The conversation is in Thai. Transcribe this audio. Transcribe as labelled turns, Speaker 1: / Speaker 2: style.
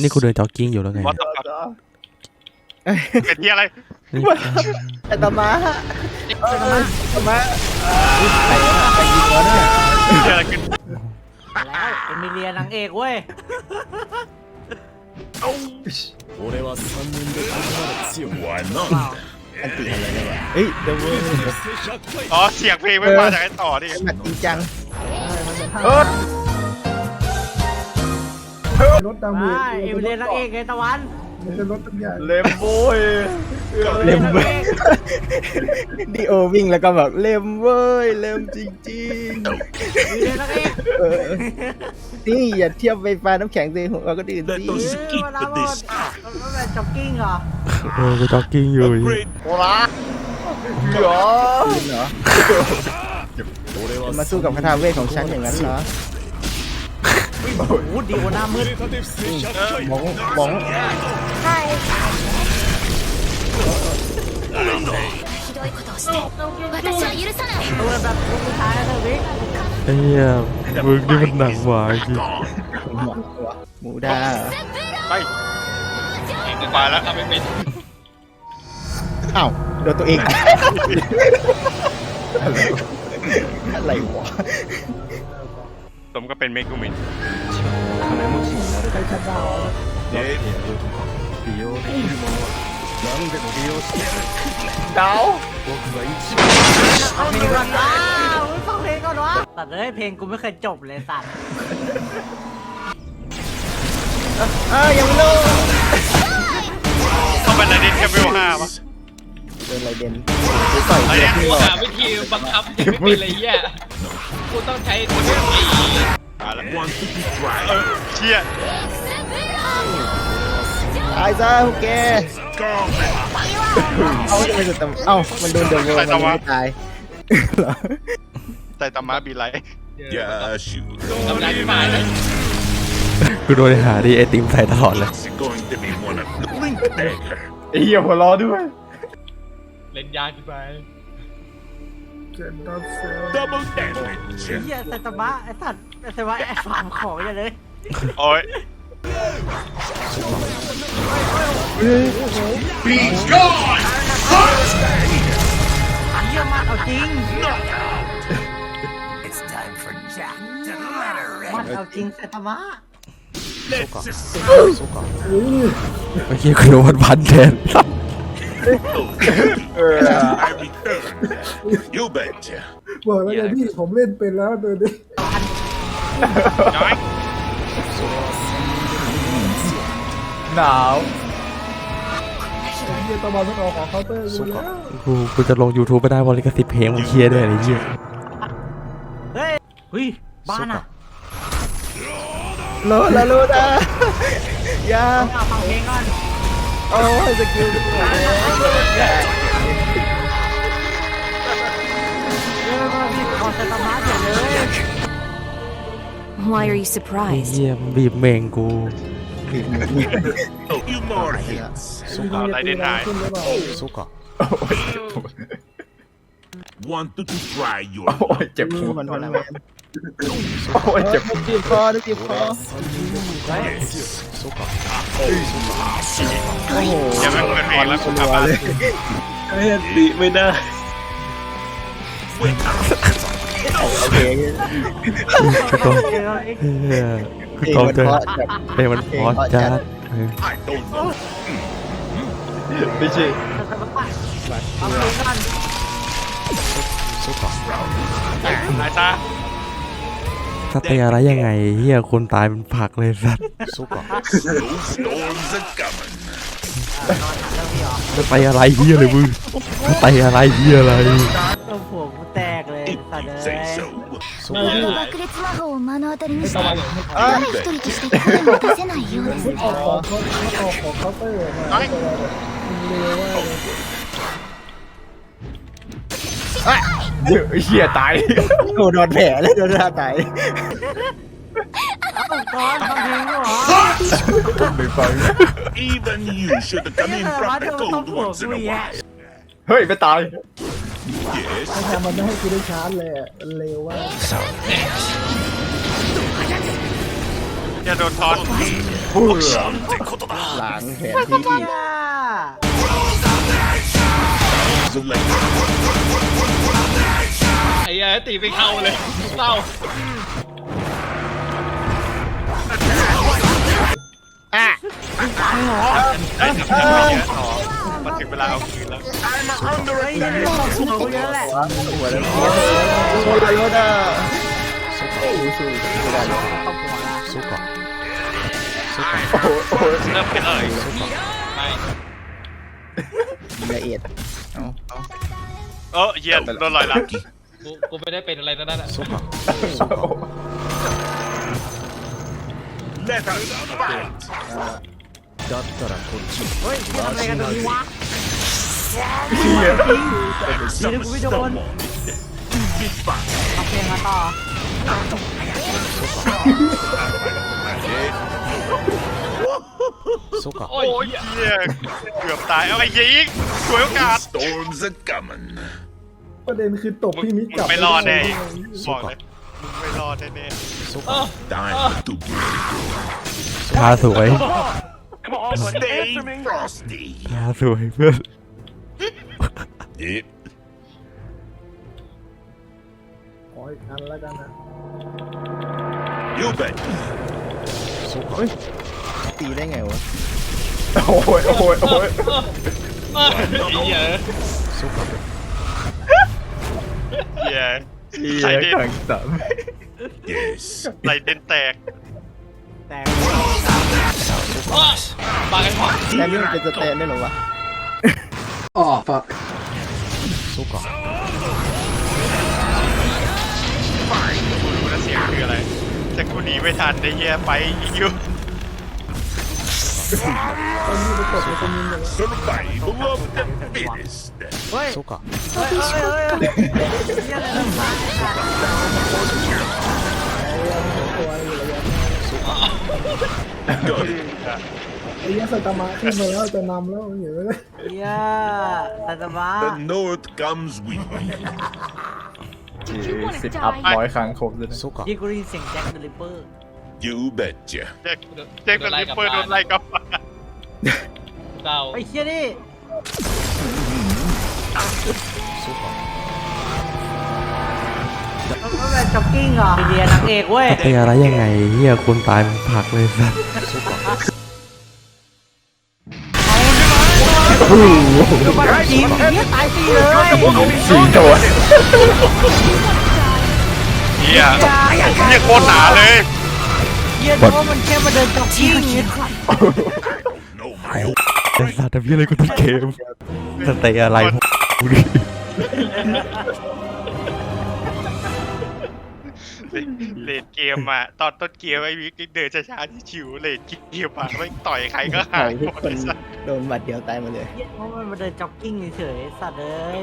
Speaker 1: นี่กูเดินจ็อกกิ้งอยู่แล้วไง
Speaker 2: วัด
Speaker 1: เนี่ย
Speaker 2: ต่อเป็นที่อะไร
Speaker 1: นี่
Speaker 3: ไอ้ตามาเออตามาใครวะใครยิงวะเนี่ย
Speaker 2: เกิดอะไรขึ้น
Speaker 4: แล้วเอมิเลียนางเอกเว้ย
Speaker 3: อันติอะไรเนี่ยวะเฮ้ยเดี๋ยวเว้ย
Speaker 2: อ๋อเสียงเพลงไม่มาจากไอ้ต่อนี่
Speaker 3: แมตช์จริงจัง
Speaker 5: ร ถดำมือ
Speaker 4: ใช่เอมิเลียนางเอกไงตะวัน
Speaker 5: มันจะรถตั้งใหญ่
Speaker 3: เลมโบยเลมเว้ยดีโอวิ่งแล้วก็แบบเลมเว้ยเลมจริง
Speaker 4: เอมิเลียนางเอก
Speaker 3: ๆเออนี่อย่าเทียบไฟฟ้าน้ำแข็งสิหัวก็ดื่นสิ
Speaker 4: เออเวลาหมดมันแบบจ็อกกิ้งเหรอ
Speaker 1: เออกูจ็อกกิ้งอยู่
Speaker 3: โอ้ละเหรอเหรอจะมาสู้กับคาถาเวทของฉันอย่างนั้นเหรอ
Speaker 4: โอ้โหดีกว่าหน้ามืด
Speaker 3: มองมอง
Speaker 6: ひどいことをして私は許さない
Speaker 4: ตัวแบบลูกผู้ชายนะเธอวิ
Speaker 1: ไอ้เหี้ยมึงนี่มันหนักหวาจริง
Speaker 3: หมูดา
Speaker 2: ไปกูไปแล้วทำไม่เป็น
Speaker 3: อ้าวโดนตัวเอง อะไรวะ
Speaker 2: สมก็เป็นเมกุมิน
Speaker 3: ดาว
Speaker 4: เอาเพลงก่อนอ้าวฟังเพลงก่อนวะตัดเลยเพลงกูไม่เคยจบเลยสัตว์
Speaker 3: อ่ายังไม่รู้
Speaker 2: ต้องเป็นอะไรดิแคปเวลห้าปะ
Speaker 3: เดินอะไรเด่นไปต่อย
Speaker 2: อะไร
Speaker 3: เพื่อน
Speaker 2: เนี่ย
Speaker 3: ที่
Speaker 7: หาวิธีบังคับยังไม่เป็นเลยแย่ กูต้องใช้ตัวนี้
Speaker 2: มาแล้วเออเชี่ย
Speaker 3: ตายซะพวกแกเอาจะไปสุดตำเอ้า มันโดนเดอะโวมันยังไม่ตายเหรอ
Speaker 2: ไตตามาบีไลท์
Speaker 8: Yeah, shoot.
Speaker 7: กำลังมาเลย
Speaker 1: กูโดนหาดีไอติมใส่ตลอดเลย
Speaker 8: It's going to be one of the blink there.
Speaker 3: ไอ้เหี้ยหัวล้อด้วย
Speaker 7: เล่นยากขึ้นไป
Speaker 8: Double damage.
Speaker 4: เฮียแต่ตะบะไอ้สัตว์แต่ตะบะไอ้ฟาร์มของอย่าเลย
Speaker 2: โอ้ย
Speaker 4: เฮียมากเอาจริงมันเอาจริงแต่ตะบะ
Speaker 1: ไอ้เหี้ยกูโดนพันแทน
Speaker 8: I return. You betcha.
Speaker 5: บอกแล้วไงพี่ผมเล่นเป็นแล้วเดินดิ
Speaker 2: น้อย
Speaker 3: หนาว
Speaker 5: ผมเรียนตะวันมันออกของเคาน์เตอร์อยู่แล้ว
Speaker 1: กูกูจะลง YouTube ไม่ได้บริกสิทธิ์เพลงมันเคลียร์ด้วยไอ้เหี้ย
Speaker 4: เฮ้ยเฮ้ยบ้านอะ
Speaker 3: โลละโลนะอย่า
Speaker 4: ต้องเอาฟังเพลงก่อน
Speaker 3: โอ้ยสกิลดีกว่า
Speaker 4: เออมาบีบคอแต่ตะบะเดี๋ยวเลย
Speaker 6: Why are you
Speaker 1: ไอ้
Speaker 6: surprised?
Speaker 1: เหี้ยมันบีบเมงกู
Speaker 8: A few more hits.
Speaker 2: เอาไรเดนไฮ
Speaker 5: ขึ้นหรือเปล่า
Speaker 8: Want to try your
Speaker 3: โอ้ยเจ็บหัวมันพลัง โอ้ยเจ็บจีบคอนึกจีบคอโอ้โห
Speaker 2: ยังไม่เปิดเพลงแล้วกูกลับ
Speaker 3: รัว
Speaker 2: บ้าน
Speaker 3: เลยโอเค
Speaker 1: คือต้อง
Speaker 4: เดี๋ยวเอ็กซ์
Speaker 1: เหี้ย
Speaker 3: เพ
Speaker 1: คือ
Speaker 3: ลง
Speaker 1: ต้อง
Speaker 3: มัน
Speaker 1: เจอ
Speaker 3: เพราะแบบ
Speaker 1: เพลงมันเพอจัดเออ
Speaker 8: I don't know.
Speaker 3: ไม่ใช่
Speaker 4: แต่ตะบะเอาเพลงก่อน
Speaker 2: นายตา
Speaker 1: ถ้าตีอะไรยังไงเหี้ยคนตายเป็นผักเลยสัตว์
Speaker 8: Snowstorms are coming.
Speaker 1: จะไปอะไรเหี้ยเลยมึงจะไปอะไรเหี้ยอะไร
Speaker 4: ตัวผัวกูแตกเลย
Speaker 8: If
Speaker 4: สัตว์
Speaker 8: you
Speaker 4: เล
Speaker 8: say
Speaker 4: ย
Speaker 8: so.
Speaker 6: 爆裂魔法を目の当たりにして誰
Speaker 3: อ่ะ
Speaker 6: 一人として声も出せないようです
Speaker 5: ออกของ เขาออกของเคาน์เตอร์มาแต่ว่าแบบมันเร็วมากเลย
Speaker 3: เดี๋ยวเหี้ยตาย โดนโดนแผลแล้วโดนท่าตาย
Speaker 4: เอาก่อนฟังเพลงด้วยเหรอ
Speaker 3: ไม่ฟัง
Speaker 8: Even you should come in from the cold once in a while.
Speaker 3: เฮ้ยไม่ตาย
Speaker 8: Yes.
Speaker 5: ถ้าทำมันไม่ให้กูได้ชาร์จเลยอะมันเร็วมาก
Speaker 2: เดี๋ยวจะโดนทอน
Speaker 3: ล้างแผนที่
Speaker 4: เฮีย
Speaker 7: ไอ้เหี้ย ตีไปเข้าเลยเศร้า
Speaker 2: เฮ้ยทำไมไม่เยอะทองมาถึงเวลาเอาคืนแล้ว
Speaker 4: เฮ้ยยังไม่บอกกูกูเยอะแหละ
Speaker 3: หัวแล้วโซลาโยดาโอ้โหสู้ไม่ได้เลย
Speaker 4: ตบหัวละ
Speaker 1: สู้ก่อน
Speaker 3: โอ้โหโอ้โห
Speaker 2: เริ่มเป็นเอ่ย
Speaker 7: ไม่
Speaker 3: ละเอียดเอาเอา
Speaker 2: เออเหี้ย็นโดนลอยหลัง
Speaker 7: กูกูไม่ได้เป็นอะไรทั้งนั้นอะ
Speaker 1: สู้ก่อน
Speaker 8: Let us fight.
Speaker 4: เฮ้ยเฮียทำอะไรกันตรงนี้วะ
Speaker 8: Some
Speaker 4: we don't
Speaker 8: stone.
Speaker 4: เอาเพลงมาต่อ
Speaker 1: สู้ก่อน
Speaker 7: โอ้ย
Speaker 2: โอ้ยเหี้ยเกือบตายเอาไอ้เหี้ยอีกสวยโอกาส
Speaker 8: Storms are coming.
Speaker 5: ประเด็นคือตบ
Speaker 2: มึง
Speaker 5: พี่มิก
Speaker 2: มึ
Speaker 5: กลั
Speaker 2: ง
Speaker 5: บ
Speaker 2: ไม่รอดแน่
Speaker 5: ด้
Speaker 2: บอกเลยมึงไม่รอดแน่
Speaker 1: สู้ก่อน
Speaker 8: Time to
Speaker 1: ทาสวย
Speaker 8: stay frosty.
Speaker 1: ทาสวยเพื่อน
Speaker 8: Yep.
Speaker 5: ขออีกอันแล้วกันนะ
Speaker 8: You bet.
Speaker 3: ตีได้ไงวะ โอ้ยโอ้ยโอ้ย
Speaker 7: ไอ้เหี้ย
Speaker 1: สู้ก่อน
Speaker 2: ๆ เหี้ยใส่เด่น
Speaker 3: ขังสาม
Speaker 8: Yes.
Speaker 2: ใส่เด่นแตก
Speaker 4: แต่
Speaker 7: อ้าวมากันหมด
Speaker 3: แค่นี้มันเป็นสแตนได้เหรอวะ
Speaker 1: สู้ก่อน
Speaker 2: รู้แล้วเสียงคืออะไรแต่กูหนีไม่ทันไอ้เหี้ยไปอีกอยู่
Speaker 8: Survival of the fittest.
Speaker 4: เฮ้ย
Speaker 1: สู้ก่อน
Speaker 4: เฮ้ยเฮ้ยเฮ้ยเฮ้ยเฮียอะไรเริ่มมา
Speaker 8: Good.
Speaker 5: ไอ้เหี้ยสัตมะขึ้นมาแล้วจะนำแล้วเห็นไหมเนี่ย
Speaker 4: เฮียสัตว์บ้า
Speaker 8: The north comes with me.
Speaker 3: สิบอัพร้อยครั้งครบเลยนะ
Speaker 1: สู้ก่อน
Speaker 4: ยี่กูได้ยินเสียงแจ็คเดลิเปอร์
Speaker 8: You betcha.
Speaker 2: เจ๊กเจ๊กกับลิปเปอร์โดนไล่กลับมา
Speaker 7: เศร้า
Speaker 4: ไอ้เฮียนี่
Speaker 1: สู้ก่อน
Speaker 4: มันเป็นจ็อกกิ้งเหรอไอเดียนางเอกเว้ย
Speaker 1: เตะอะไรยังไงเฮียคนตายเป็นผักเลยสัสสู้ก่อน
Speaker 4: มันจีมเฮียตายตีเลย
Speaker 3: สี่ตัว
Speaker 2: เหี้ยเหี้ยโคตรหนาเลย
Speaker 4: เฮียนึกว่ามันแค่มาเดินจอกกิ้ง
Speaker 8: No, my
Speaker 1: ไอ้สัตว์ทำเหี้ยอะไรกูต้นเกมจะเตะอะไรกูดิ
Speaker 2: เลดเกมอะตอนต้นเกมไอ้วิกเดินช้าๆที่ชิวเลดเกมอะไม่ต่อยใครก็หายหม
Speaker 3: ก
Speaker 2: ด
Speaker 3: โดนบัตรเดียวตายมาเลย
Speaker 4: เฮียนึกว่ามันมาเดินจ็อกกิ้งเฉยๆสัตว์เลย